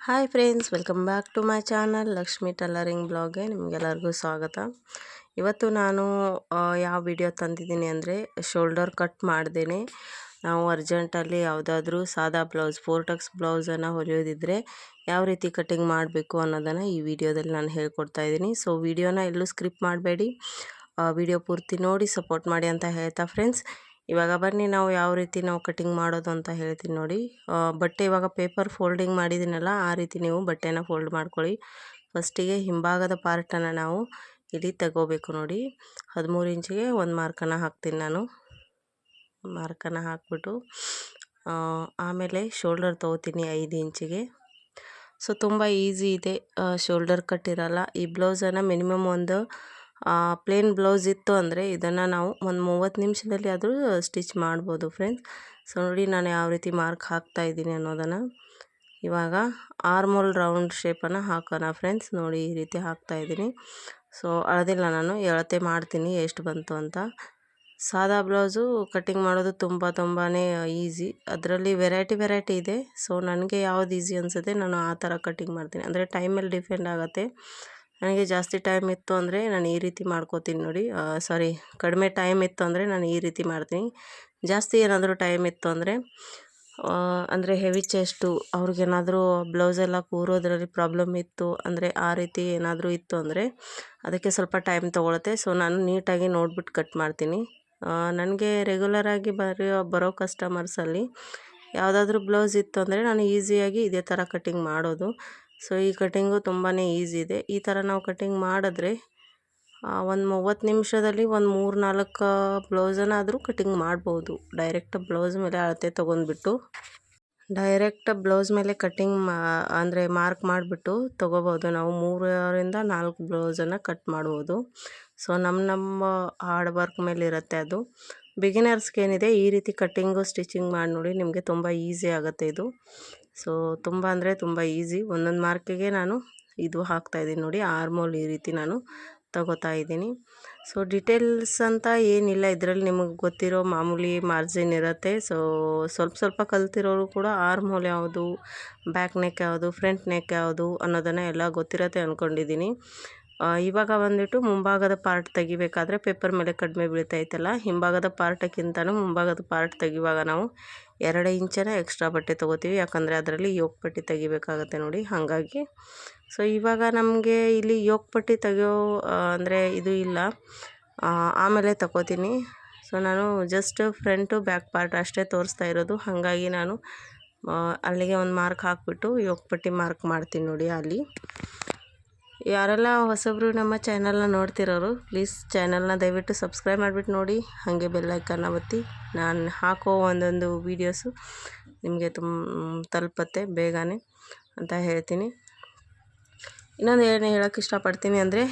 Hi friends, welcome back to my channel Lakshmi tailoring ಬ್ಲಾಗ್ಗೆ ನಿಮಗೆಲ್ಲರಿಗೂ ಸ್ವಾಗತ. ಇವತ್ತು ನಾನು ಯಾವ ವಿಡಿಯೋ ತಂದಿದ್ದೀನಿ ಅಂದರೆ ಶೋಲ್ಡರ್ ಕಟ್ ಮಾಡ್ದೇನೆ. ನಾವು ಅರ್ಜೆಂಟಲ್ಲಿ ಯಾವುದಾದ್ರೂ ಸಾದಾ ಬ್ಲೌಸ್ ಫೋರ್ ಟಕ್ಸ್ ಬ್ಲೌಸನ್ನು ಹೊಲಿಯೋದಿದ್ರೆ ಯಾವ ರೀತಿ ಕಟಿಂಗ್ ಮಾಡಬೇಕು ಅನ್ನೋದನ್ನು ಈ ವಿಡಿಯೋದಲ್ಲಿ ನಾನು ಹೇಳ್ಕೊಡ್ತಾ ಇದ್ದೀನಿ. ಸೊ, ವಿಡಿಯೋನ ಎಲ್ಲೂ ಸ್ಕ್ರಿಪ್ ಮಾಡಬೇಡಿ. ವಿಡಿಯೋ ಪೂರ್ತಿ ನೋಡಿ, ಸಪೋರ್ಟ್ ಮಾಡಿ ಅಂತ ಹೇಳ್ತಾ ಫ್ರೆಂಡ್ಸ್. ಇವಾಗ ಬನ್ನಿ ನಾವು ಯಾವ ರೀತಿ ನಾವು ಕಟಿಂಗ್ ಮಾಡೋದು ಅಂತ ಹೇಳ್ತೀನಿ ನೋಡಿ. ಬಟ್ಟೆ ಇವಾಗ ಪೇಪರ್ ಫೋಲ್ಡಿಂಗ್ ಮಾಡಿದ್ದೀನಲ್ಲ, ಆ ರೀತಿ ನೀವು ಬಟ್ಟೆನ ಫೋಲ್ಡ್ ಮಾಡ್ಕೊಳ್ಳಿ. ಫಸ್ಟಿಗೆ ಹಿಂಭಾಗದ ಪಾರ್ಟನ್ನು ನಾವು ಇಲ್ಲಿ ತಗೋಬೇಕು ನೋಡಿ. ಹದಿಮೂರು ಇಂಚಿಗೆ ಒಂದು ಮಾರ್ಕನ್ನು ಹಾಕ್ತೀನಿ ನಾನು. ಮಾರ್ಕನ್ನು ಹಾಕ್ಬಿಟ್ಟು ಆಮೇಲೆ ಶೋಲ್ಡರ್ ತೊಗೋತೀನಿ ಐದು ಇಂಚಿಗೆ ಸೊ ತುಂಬ ಈಸಿ ಇದೆ. ಶೋಲ್ಡರ್ ಕಟ್ ಇರಲ್ಲ. ಈ ಬ್ಲೌಸನ್ನು ಮಿನಿಮಮ್ ಒಂದು ಪ್ಲೇನ್ ಬ್ಲೌಸ್ ಇತ್ತು ಅಂದರೆ ಇದನ್ನು ನಾವು ಒಂದು ಮೂವತ್ತು ನಿಮಿಷದಲ್ಲಿ ಆದರೂ ಸ್ಟಿಚ್ ಮಾಡ್ಬೋದು ಫ್ರೆಂಡ್ಸ್ ಸೊ ನೋಡಿ ನಾನು ಯಾವ ರೀತಿ ಮಾರ್ಕ್ ಹಾಕ್ತಾ ಇದ್ದೀನಿ ಅನ್ನೋದನ್ನು. ಇವಾಗ ಆರ್ಮೋಲ್ ರೌಂಡ್ ಶೇಪನ್ನು ಹಾಕೋಣ ಫ್ರೆಂಡ್ಸ್ ನೋಡಿ ಈ ರೀತಿ ಹಾಕ್ತಾ ಇದ್ದೀನಿ. ಸೊ ಅಳದಿಲ್ಲ ನಾನು, ಎಳತೆ ಮಾಡ್ತೀನಿ ಎಷ್ಟು ಬಂತು ಅಂತ. ಸಾದಾ ಬ್ಲೌಸು ಕಟ್ಟಿಂಗ್ ಮಾಡೋದು ತುಂಬ ತುಂಬಾ ಈಸಿ ಅದರಲ್ಲಿ ವೆರೈಟಿ ವೆರೈಟಿ ಇದೆ. ಸೊ ನನಗೆ ಯಾವ್ದು ಈಸಿ ಅನಿಸುತ್ತೆ, ನಾನು ಆ ಥರ ಕಟ್ಟಿಂಗ್ ಮಾಡ್ತೀನಿ. ಅಂದರೆ ಟೈಮಲ್ಲಿ ಡಿಪೆಂಡ್ ಆಗುತ್ತೆ. ನನಗೆ ಜಾಸ್ತಿ ಟೈಮ್ ಇತ್ತು ಅಂದರೆ ನಾನು ಈ ರೀತಿ ಮಾಡ್ಕೋತೀನಿ ನೋಡಿ. ಸಾರಿ, ಕಡಿಮೆ ಟೈಮ್ ಇತ್ತು ಅಂದರೆ ನಾನು ಈ ರೀತಿ ಮಾಡ್ತೀನಿ. ಜಾಸ್ತಿ ಏನಾದರೂ ಟೈಮ್ ಇತ್ತು ಅಂದರೆ ಅಂದರೆ ಹೆವಿ ಚೆಸ್ಟು ಅವ್ರಿಗೇನಾದರೂ ಬ್ಲೌಸೆಲ್ಲ ಕೂರೋದ್ರಲ್ಲಿ ಪ್ರಾಬ್ಲಮ್ ಇತ್ತು ಅಂದರೆ ಆ ರೀತಿ ಏನಾದರೂ ಇತ್ತು ಅಂದರೆ ಅದಕ್ಕೆ ಸ್ವಲ್ಪ ಟೈಮ್ ತೊಗೊಳುತ್ತೆ. ಸೊ, ನಾನು ನೀಟಾಗಿ ನೋಡ್ಬಿಟ್ಟು ಕಟ್ ಮಾಡ್ತೀನಿ. ನನಗೆ ರೆಗ್ಯುಲರಾಗಿ ಬರೋ ಬರೋ ಕಸ್ಟಮರ್ಸಲ್ಲಿ ಯಾವುದಾದ್ರೂ ಬ್ಲೌಸ್ ಇತ್ತು ಅಂದರೆ ನಾನು ಈಸಿಯಾಗಿ ಇದೇ ಥರ ಕಟ್ಟಿಂಗ್ ಮಾಡೋದು. ಸೊ ಈ ಕಟ್ಟಿಂಗು ತುಂಬಾ ಈಸಿ ಇದೆ. ಈ ಥರ ನಾವು ಕಟ್ಟಿಂಗ್ ಮಾಡಿದ್ರೆ ಒಂದು ಮೂವತ್ತು ನಿಮಿಷದಲ್ಲಿ ಒಂದು ಮೂರು ನಾಲ್ಕು ಬ್ಲೌಸನ್ನಾದರೂ ಕಟ್ಟಿಂಗ್ ಮಾಡ್ಬೋದು. ಡೈರೆಕ್ಟ್ ಬ್ಲೌಸ್ ಮೇಲೆ ಅಳತೆ ತೊಗೊಂಡ್ಬಿಟ್ಟು ಡೈರೆಕ್ಟ್ ಬ್ಲೌಸ್ ಮೇಲೆ ಕಟ್ಟಿಂಗ್ ಮಾ, ಅಂದರೆ ಮಾರ್ಕ್ ಮಾಡಿಬಿಟ್ಟು ತೊಗೋಬೋದು. ನಾವು ಮೂರರಿಂದ ನಾಲ್ಕು ಬ್ಲೌಸನ್ನು ಕಟ್ ಮಾಡ್ಬೋದು. ಸೊ ನಮ್ಮ ನಮ್ಮ ಹಾರ್ಡ್ ವರ್ಕ್ ಮೇಲೆ ಇರುತ್ತೆ ಅದು. ಬಿಗಿನರ್ಸ್ಗೇನಿದೆ ಈ ರೀತಿ ಕಟ್ಟಿಂಗು ಸ್ಟಿಚಿಂಗ್ ಮಾಡಿ ನೋಡಿ ನಿಮಗೆ ತುಂಬ ಈಸಿ ಆಗುತ್ತೆ ಇದು. ಸೊ ತುಂಬ ಅಂದರೆ ತುಂಬ ಈಸಿ ಒಂದೊಂದು ಮಾರ್ಕಿಗೆ ನಾನು ಇದು ಹಾಕ್ತಾಯಿದ್ದೀನಿ ನೋಡಿ ಆರ್ಮೋಲ್ ಈ ರೀತಿ ನಾನು ತಗೋತಾ ಇದ್ದೀನಿ. ಸೊ ಡಿಟೇಲ್ಸ್ ಅಂತ ಏನಿಲ್ಲ. ಇದರಲ್ಲಿ ನಿಮಗೆ ಗೊತ್ತಿರೋ ಮಾಮೂಲಿ ಮಾರ್ಜಿನ್ ಇರುತ್ತೆ. ಸೊ ಸ್ವಲ್ಪ ಸ್ವಲ್ಪ ಕಲ್ತಿರೋರು ಕೂಡ ಆರ್ಮೋಲ್ ಯಾವುದು ಬ್ಯಾಕ್ ನೆಕ್ ಯಾವುದು ಫ್ರಂಟ್ ನೆಕ್ ಯಾವುದು ಅನ್ನೋದನ್ನು ಎಲ್ಲ ಗೊತ್ತಿರತ್ತೆ ಅಂದ್ಕೊಂಡಿದ್ದೀನಿ ಇವಾಗ ಬಂದ್ಬಿಟ್ಟು ಮುಂಭಾಗದ ಪಾರ್ಟ್ ತೆಗಿಬೇಕಾದ್ರೆ ಪೇಪರ್ ಮೇಲೆ ಕಡಿಮೆ ಬೀಳ್ತೈತಲ್ಲ, ಹಿಂಭಾಗದ ಪಾರ್ಟಕ್ಕಿಂತನೂ ಮುಂಭಾಗದ ಪಾರ್ಟ್ ತೆಗಿವಾಗ ನಾವು ಎರಡು ಇಂಚನ ಎಕ್ಸ್ಟ್ರಾ ಬಟ್ಟೆ ತೊಗೋತೀವಿ. ಯಾಕಂದರೆ ಅದರಲ್ಲಿ ಯೋಗ ಪಟ್ಟಿ ತೆಗಿಬೇಕಾಗತ್ತೆ ನೋಡಿ, ಹಾಗಾಗಿ. ಸೊ ಇವಾಗ ನಮಗೆ ಇಲ್ಲಿ ಯೋಗ ಪಟ್ಟಿ ತೆಗಿಯೋ ಅಂದರೆ ಇದು ಇಲ್ಲ. ಆಮೇಲೆ ತಗೋತೀನಿ. ಸೊ ನಾನು ಜಸ್ಟ್ ಫ್ರಂಟು ಬ್ಯಾಕ್ ಪಾರ್ಟ್ ಅಷ್ಟೇ ತೋರಿಸ್ತಾ ಇರೋದು. ಹಾಗಾಗಿ ನಾನು ಅಲ್ಲಿಗೆ ಒಂದು ಮಾರ್ಕ್ ಹಾಕ್ಬಿಟ್ಟು ಯೋಗ ಪಟ್ಟಿ ಮಾರ್ಕ್ ಮಾಡ್ತೀನಿ ನೋಡಿ ಅಲ್ಲಿ. ಯಾರೆಲ್ಲ ಹೊಸಬ್ರು ನಮ್ಮ ಚಾನಲ್ನ ನೋಡ್ತಿರೋರು ಪ್ಲೀಸ್ ಚಾನಲ್ನ ದಯವಿಟ್ಟು ಸಬ್ಸ್ಕ್ರೈಬ್ ಮಾಡಿಬಿಟ್ಟು ನೋಡಿ. ಹಾಗೆ ಬೆಲ್ಲೈಕನ್ನ ಒತ್ತಿ. ನಾನು ಹಾಕೋ ಒಂದೊಂದು ವೀಡಿಯೋಸು ನಿಮಗೆ ತುಂಬ ತಲುಪತ್ತೆ ಬೇಗನೆ ಅಂತ ಹೇಳ್ತೀನಿ. ಇನ್ನೊಂದು ಏನು ಹೇಳೋಕ್ಕೆ ಇಷ್ಟಪಡ್ತೀನಿ ಅಂದರೆ,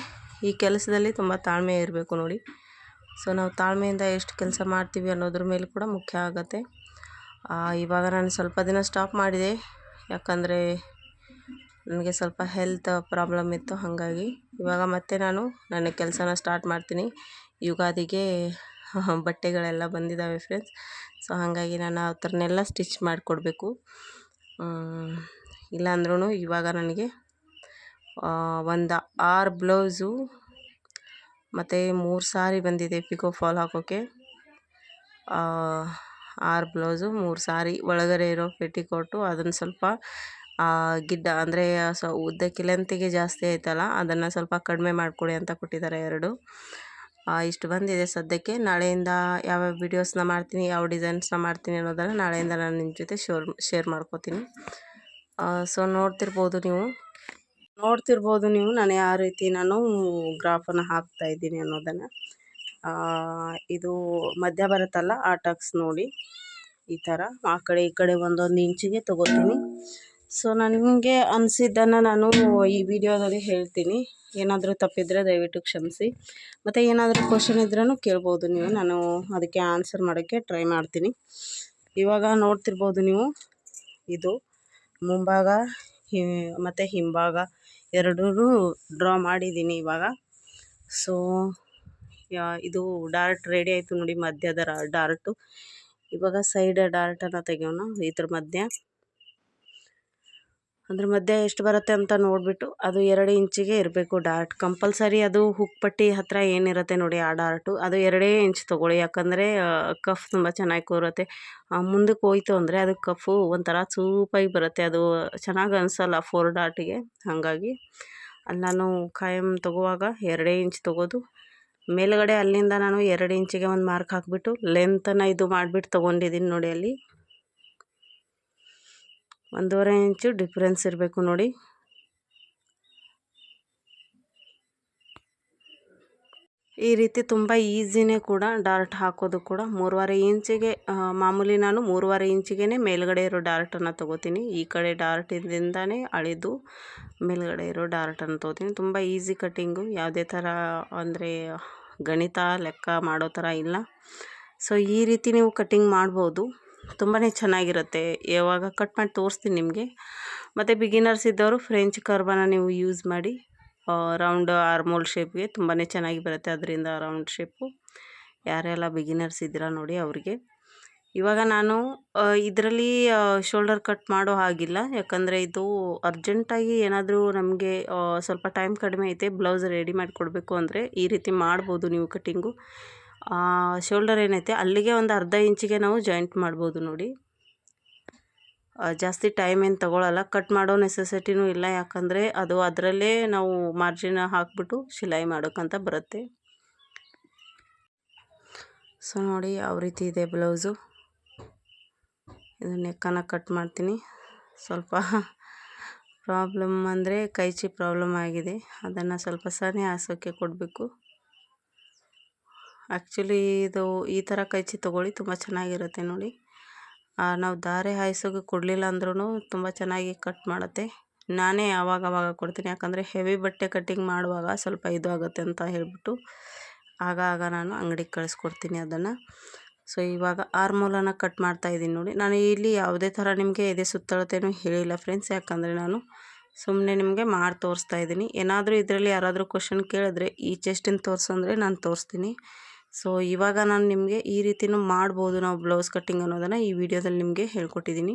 ಈ ಕೆಲಸದಲ್ಲಿ ತುಂಬ ತಾಳ್ಮೆ ಇರಬೇಕು ನೋಡಿ. ಸೊ ನಾವು ತಾಳ್ಮೆಯಿಂದ ಎಷ್ಟು ಕೆಲಸ ಮಾಡ್ತೀವಿ ಅನ್ನೋದ್ರ ಮೇಲೆ ಕೂಡ ಮುಖ್ಯ ಆಗುತ್ತೆ. ಇವಾಗ ನಾನು ಸ್ವಲ್ಪ ದಿನ ಸ್ಟಾಪ್ ಮಾಡಿದೆ. ಯಾಕಂದರೆ ನನಗೆ ಸ್ವಲ್ಪ ಹೆಲ್ತ್ ಪ್ರಾಬ್ಲಮ್ ಇತ್ತು, ಹಾಗಾಗಿ ಇವಾಗ ಮತ್ತೆ ನಾನು ನನ್ನ ಕೆಲಸನ ಸ್ಟಾರ್ಟ್ ಮಾಡ್ತೀನಿ. ಯುಗಾದಿಗೆ ಬಟ್ಟೆಗಳೆಲ್ಲ ಬಂದಿದ್ದಾವೆ ಫ್ರೆಂಡ್ಸ್ ಸೊ ಹಾಗಾಗಿ ನಾನು ಆ ಥರನೆಲ್ಲ ಸ್ಟಿಚ್ ಮಾಡಿಕೊಡ್ಬೇಕು. ಇಲ್ಲಾಂದ್ರೂ ಇವಾಗ ನನಗೆ ಒಂದು ಆರು ಬ್ಲೌಸು ಮತ್ತು ಮೂರು ಸಾರಿ ಬಂದಿದೆ ಪಿಕೋ ಫಾಲ್ ಹಾಕೋಕ್ಕೆ ಆರು ಬ್ಲೌಸು ಮೂರು ಸಾರಿ ಒಳಗಡೆ ಇರೋ ಪೆಟಿಕೋಟು ಅದನ್ನು ಸ್ವಲ್ಪ ಗಿಡ್ಡ ಅಂದರೆ ಸೊ ಉದ್ದಕ್ಕೆ ಲೆಂತಿಗೆ ಜಾಸ್ತಿ ಆಯ್ತಲ್ಲ, ಅದನ್ನು ಸ್ವಲ್ಪ ಕಡಿಮೆ ಮಾಡಿಕೊಡಿ ಅಂತ ಕೊಟ್ಟಿದ್ದಾರೆ ಎರಡು. ಇಷ್ಟು ಬಂದಿದೆ ಸದ್ಯಕ್ಕೆ. ನಾಳೆಯಿಂದ ಯಾವ್ಯಾವ ವೀಡಿಯೋಸ್ನ ಮಾಡ್ತೀನಿ, ಯಾವ ಡಿಸೈನ್ಸ್ನ ಮಾಡ್ತೀನಿ ಅನ್ನೋದನ್ನು ನಾಳೆಯಿಂದ ನಾನು ನಿಮ್ಮ ಜೊತೆ ಶೋರ್ ಶೇರ್ ಮಾಡ್ಕೋತೀನಿ. ಸೊ ನೋಡ್ತಿರ್ಬೋದು ನೀವು. ನೋಡ್ತಿರ್ಬೋದು ನೀವು. ನಾನು ಯಾವ ರೀತಿ ನಾನು ಗ್ರಾಫನ್ನು ಹಾಕ್ತಾ ಇದ್ದೀನಿ ಅನ್ನೋದನ್ನು. ಇದು ಮಧ್ಯ ಬರುತ್ತಲ್ಲ, ಆ ಟಕ್ಸ್ ನೋಡಿ. ಈ ಥರ ಆ ಕಡೆ, ಈ ಕಡೆ ಒಂದೊಂದು ಇಂಚಿಗೆ ತೊಗೋತೀನಿ. ಸೊ ನನಗೆ ಅನಿಸಿದ್ದನ್ನು ನಾನು ಈ ವಿಡಿಯೋದಲ್ಲಿ ಹೇಳ್ತೀನಿ. ಏನಾದರೂ ತಪ್ಪಿದರೆ ದಯವಿಟ್ಟು ಕ್ಷಮಿಸಿ. ಮತ್ತು ಏನಾದರೂ ಕ್ವಶನ್ ಇದ್ರೂ ಕೇಳ್ಬೋದು ನೀವು. ನಾನು ಅದಕ್ಕೆ ಆನ್ಸರ್ ಮಾಡೋಕ್ಕೆ ಟ್ರೈ ಮಾಡ್ತೀನಿ. ಇವಾಗ ನೋಡ್ತಿರ್ಬೋದು ನೀವು, ಇದು ಮುಂಭಾಗ, ಹಿ, ಮತ್ತು ಹಿಂಭಾಗ ಎರಡೂ ಡ್ರಾ ಮಾಡಿದ್ದೀನಿ ಇವಾಗ. ಸೊ ಇದು ಡಾರ್ಟ್ ರೆಡಿ ಆಯಿತು ನೋಡಿ, ಮಧ್ಯದ ಡಾರ್ಟು. ಇವಾಗ ಸೈಡ್ ಡಾರ್ಟನ್ನು ತೆಗೆಯೋಣ, ಇದ್ರ ಮಧ್ಯೆ. ಅದ್ರ ಮಧ್ಯೆ ಎಷ್ಟು ಬರುತ್ತೆ ಅಂತ ನೋಡಿಬಿಟ್ಟು ಅದು ಎರಡು ಇಂಚಿಗೆ ಇರಬೇಕು ಡಾರ್ಟ್. ಕಂಪಲ್ಸರಿ ಅದು ಹುಕ್ ಪಟ್ಟಿ ಹತ್ತಿರ ಏನಿರುತ್ತೆ ನೋಡಿ ಆ ಡಾರ್ಟು. ಅದು ಎರಡೇ ಇಂಚ್ ತೊಗೊಳ್ಳಿ. ಯಾಕಂದರೆ ಕಫ್ ತುಂಬ ಚೆನ್ನಾಗಿ ಕೂರುತ್ತೆ. ಮುಂದಕ್ಕೆ ಹೋಯ್ತು ಅಂದರೆ ಅದು ಕಫು ಒಂಥರ ಸೂಪಾಗಿ ಬರುತ್ತೆ. ಅದು ಚೆನ್ನಾಗಿ ಅನಿಸಲ್ಲ ಫೋರ್ ಡಾಟಿಗೆ ಹಾಗಾಗಿ ಅಲ್ಲಿ ನಾನು ಖಾಯಂ ತೊಗೋವಾಗ ಎರಡೇ ಇಂಚ್ ತೊಗೋದು. ಮೇಲುಗಡೆ ಅಲ್ಲಿಂದ ನಾನು ಎರಡು ಇಂಚಿಗೆ ಒಂದು ಮಾರ್ಕ್ ಹಾಕಿಬಿಟ್ಟು ಲೆಂತನ್ನು ಇದು ಮಾಡಿಬಿಟ್ಟು ತೊಗೊಂಡಿದ್ದೀನಿ ನೋಡಿ ಅಲ್ಲಿ. ಒಂದೂವರೆ ಇಂಚು ಡಿಫ್ರೆನ್ಸ್ ಇರಬೇಕು ನೋಡಿ. ಈ ರೀತಿ ತುಂಬ ಈಸಿನೇ ಕೂಡ ಡಾರ್ಟ್ ಹಾಕೋದು ಕೂಡ ಮೂರುವರೆ ಇಂಚಿಗೆ ಮಾಮೂಲಿ ನಾನು ಮೂರುವರೆ ಇಂಚಿಗೆ ಮೇಲ್ಗಡೆ ಇರೋ ಡಾರ್ಟನ್ನು ತೊಗೋತೀನಿ. ಈ ಕಡೆ ಡಾರ್ಟಿಂದಾನೇ ಅಳಿದು ಮೇಲ್ಗಡೆ ಇರೋ ಡಾರ್ಟನ್ನು ತೊಗೋತೀನಿ. ತುಂಬ ಈಸಿ ಕಟ್ಟಿಂಗು ಯಾವುದೇ ಥರ ಅಂದರೆ ಗಣಿತ ಲೆಕ್ಕ ಮಾಡೋ ಥರ ಇಲ್ಲ. ಸೊ, ಈ ರೀತಿ ನೀವು ಕಟ್ಟಿಂಗ್ ಮಾಡ್ಬೋದು. ತುಂಬಾ ಚೆನ್ನಾಗಿರುತ್ತೆ. ಯಾವಾಗ ಕಟ್ ಮಾಡಿ ತೋರಿಸ್ತೀನಿ ನಿಮಗೆ. ಮತ್ತು ಬಿಗಿನರ್ಸ್ ಇದ್ದವರು ಫ್ರೆಂಚ್ ಕರ್ಬನ ನೀವು ಯೂಸ್ ಮಾಡಿ ರೌಂಡ್ ಆರ್ಮೋಲ್ ಶೇಪ್ಗೆ ತುಂಬಾ ಚೆನ್ನಾಗಿ ಬರುತ್ತೆ ಅದರಿಂದ ರೌಂಡ್ ಶೇಪು ಯಾರೆಲ್ಲ ಬಿಗಿನರ್ಸ್ ಇದ್ದೀರಾ ನೋಡಿ ಅವರಿಗೆ. ಇವಾಗ ನಾನು ಇದರಲ್ಲಿ ಶೋಲ್ಡರ್ ಕಟ್ ಮಾಡೋ ಹಾಗಿಲ್ಲ. ಯಾಕಂದರೆ ಇದು ಅರ್ಜೆಂಟಾಗಿ ಏನಾದರೂ ನಮಗೆ ಸ್ವಲ್ಪ ಟೈಮ್ ಕಡಿಮೆ ಐತೆ ಬ್ಲೌಸ್ ರೆಡಿ ಮಾಡಿಕೊಡ್ಬೇಕು ಅಂದರೆ ಈ ರೀತಿ ಮಾಡ್ಬೋದು ನೀವು ಕಟ್ಟಿಂಗು ಶೋಲ್ಡರ್ ಏನೈತೆ, ಅಲ್ಲಿಗೆ ಒಂದು ಅರ್ಧ ಇಂಚಿಗೆ ನಾವು ಜಾಯಿಂಟ್ ಮಾಡ್ಬೋದು ನೋಡಿ. ಜಾಸ್ತಿ ಟೈಮ್ ಏನು ತೊಗೊಳಲ್ಲ ಕಟ್ ಮಾಡೋ ನೆಸೆಸಿಟಿನೂ ಇಲ್ಲ, ಯಾಕಂದರೆ ಅದು ಅದರಲ್ಲೇ ನಾವು ಮಾರ್ಜಿನ್ ಹಾಕ್ಬಿಟ್ಟು ಸಿಲಾಯಿ ಮಾಡೋಕ್ಕಂತ ಬರುತ್ತೆ. ಸೊ ನೋಡಿ ಯಾವ ರೀತಿ ಇದೆ ಬ್ಲೌಸು ಇದು ನೆಕ್ಕನ್ನು ಕಟ್ ಮಾಡ್ತೀನಿ. ಸ್ವಲ್ಪ ಪ್ರಾಬ್ಲಮ್ ಅಂದರೆ ಕೈಚಿ ಪ್ರಾಬ್ಲಮ್ ಆಗಿದೆ. ಅದನ್ನು ಸ್ವಲ್ಪ ಸನಿ ಹಾಸೋಕ್ಕೆ ಕೊಡಬೇಕು. ಆ್ಯಕ್ಚುಲಿ ಇದು ಈ ಥರ ಕೈಚಿ ತೊಗೊಳ್ಳಿ, ತುಂಬ ಚೆನ್ನಾಗಿರುತ್ತೆ ನೋಡಿ. ನಾವು ದಾರೆ ಹಾಯಿಸೋಕೆ ಕೊಡಲಿಲ್ಲ ಅಂದ್ರೂ ತುಂಬ ಚೆನ್ನಾಗಿ ಕಟ್ ಮಾಡುತ್ತೆ. ನಾನೇ ಆವಾಗ ಆವಾಗ ಕೊಡ್ತೀನಿ, ಯಾಕಂದರೆ ಹೆವಿ ಬಟ್ಟೆ ಕಟ್ಟಿಂಗ್ ಮಾಡುವಾಗ ಸ್ವಲ್ಪ ಇದು ಆಗುತ್ತೆ ಅಂತ ಹೇಳಿಬಿಟ್ಟು ಆಗ ಆಗ ನಾನು ಅಂಗಡಿಗೆ ಕಳಿಸ್ಕೊಡ್ತೀನಿ ಅದನ್ನು. ಸೊ ಇವಾಗ ಆರ್ಮೋಲನ್ನು ಕಟ್ ಮಾಡ್ತಾ ಇದ್ದೀನಿ ನೋಡಿ. ನಾನು ಇಲ್ಲಿ ಯಾವುದೇ ಥರ ನಿಮಗೆ ಎದೆ ಸುತ್ತಳತೆಯೂ ಹೇಳಿಲ್ಲ ಫ್ರೆಂಡ್ಸ್ ಯಾಕಂದರೆ ನಾನು ಸುಮ್ಮನೆ ನಿಮಗೆ ಮಾಡಿ ತೋರಿಸ್ತಾ ಇದ್ದೀನಿ. ಏನಾದರೂ ಇದರಲ್ಲಿ ಯಾರಾದರೂ ಕ್ವಶನ್ ಕೇಳಿದ್ರೆ ಈ ಚೆಸ್ಟಿನ ತೋರ್ಸಂದ್ರೆ ನಾನು ತೋರಿಸ್ತೀನಿ. ಸೊ ಇವಾಗ ನಾನು ನಿಮಗೆ ಈ ರೀತಿಯೂ ಮಾಡ್ಬೋದು ನಾವು ಬ್ಲೌಸ್ ಕಟ್ಟಿಂಗ್ ಅನ್ನೋದನ್ನು ಈ ವಿಡಿಯೋದಲ್ಲಿ ನಿಮಗೆ ಹೇಳ್ಕೊಟ್ಟಿದ್ದೀನಿ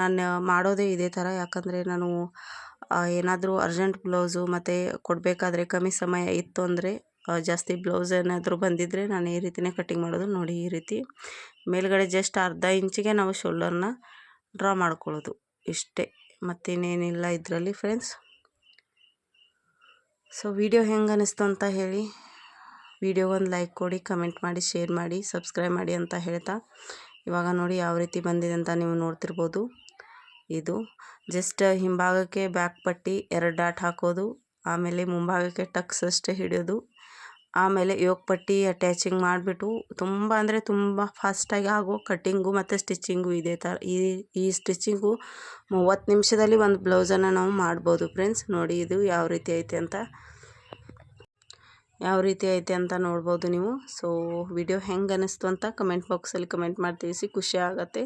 ನಾನು ಮಾಡೋದೇ ಇದೇ ಥರ ಯಾಕಂದರೆ ನಾನು ಏನಾದರೂ ಅರ್ಜೆಂಟ್ ಬ್ಲೌಸು ಮತ್ತು ಕೊಡಬೇಕಾದ್ರೆ ಕಮ್ಮಿ ಸಮಯ ಇತ್ತು ಅಂದರೆ ಜಾಸ್ತಿ ಬ್ಲೌಸ್ ಏನಾದರೂ ಬಂದಿದ್ದರೆ ನಾನು ಈ ರೀತಿಯೇ ಕಟ್ಟಿಂಗ್ ಮಾಡೋದು ನೋಡಿ ಈ ರೀತಿ. ಮೇಲ್ಗಡೆ ಜಸ್ಟ್ ಅರ್ಧ ಇಂಚಿಗೆ ನಾವು ಶೋಲ್ಡರ್ನ ಡ್ರಾ ಮಾಡ್ಕೊಳ್ಳೋದು. ಇಷ್ಟೇ. ಮತ್ತಿನ್ನೇನಿಲ್ಲ ಇದರಲ್ಲಿ ಫ್ರೆಂಡ್ಸ್ ಸೊ ವಿಡಿಯೋ ಹೆಂಗೆ ಅನ್ನಿಸ್ತು ಅಂತ ಹೇಳಿ. ಒಂದು ಲೈಕ್ ಕೊಡಿ, ಕಮೆಂಟ್ ಮಾಡಿ, ಶೇರ್ ಮಾಡಿ, ಸಬ್ಸ್ಕ್ರೈಬ್ ಮಾಡಿ ಅಂತ ಹೇಳ್ತಾ. ಇವಾಗ ನೋಡಿ ಯಾವ ರೀತಿ ಬಂದಿದೆ ಅಂತ ನೀವು ನೋಡ್ತಿರ್ಬೋದು. ಇದು ಜಸ್ಟ್ ಹಿಂಭಾಗಕ್ಕೆ ಬ್ಯಾಕ್ ಪಟ್ಟಿ, ಎರಡು ಡಾಟ್ ಹಾಕೋದು, ಆಮೇಲೆ ಮುಂಭಾಗಕ್ಕೆ ಟಕ್ಸ್ ಅಷ್ಟೇ ಹಿಡಿಯೋದು, ಆಮೇಲೆ ಯೋಗ ಪಟ್ಟಿ ಅಟ್ಯಾಚಿಂಗ್ ಮಾಡಿಬಿಟ್ಟು ತುಂಬ ಅಂದರೆ ತುಂಬ ಫಾಸ್ಟಾಗಿ ಆಗೋ ಕಟ್ಟಿಂಗು ಮತ್ತು ಸ್ಟಿಚ್ಚಿಂಗು ಇದೇ ಥರ ಈ ಈ ಸ್ಟಿಚ್ಚಿಂಗು ಮೂವತ್ತು ನಿಮಿಷದಲ್ಲಿ ಒಂದು ಬ್ಲೌಸನ್ನು ನಾವು ಮಾಡ್ಬೋದು ಫ್ರೆಂಡ್ಸ್. ನೋಡಿ ಇದು ಯಾವ ರೀತಿ ಐತೆ ಅಂತ. ಯಾವ ರೀತಿ ಐತೆ ಅಂತ ನೋಡ್ಬೋದು ನೀವು. ಸೊ ವಿಡಿಯೋ ಹೆಂಗೆ ಅನ್ನಿಸ್ತು ಅಂತ ಕಮೆಂಟ್ ಬಾಕ್ಸಲ್ಲಿ ಕಮೆಂಟ್ ಮಾಡಿ ತಿಳಿಸಿ ಖುಷಿ ಆಗುತ್ತೆ.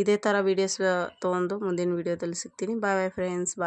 ಇದೇ ಥರ ವೀಡಿಯೋಸ್ ತೊಗೊಂಡು ಮುಂದಿನ ವೀಡಿಯೋದಲ್ಲಿ ಸಿಗ್ತೀನಿ. ಬಾಯ್ ಬಾಯ್ ಫ್ರೆಂಡ್ಸ್ ಬಾಯ್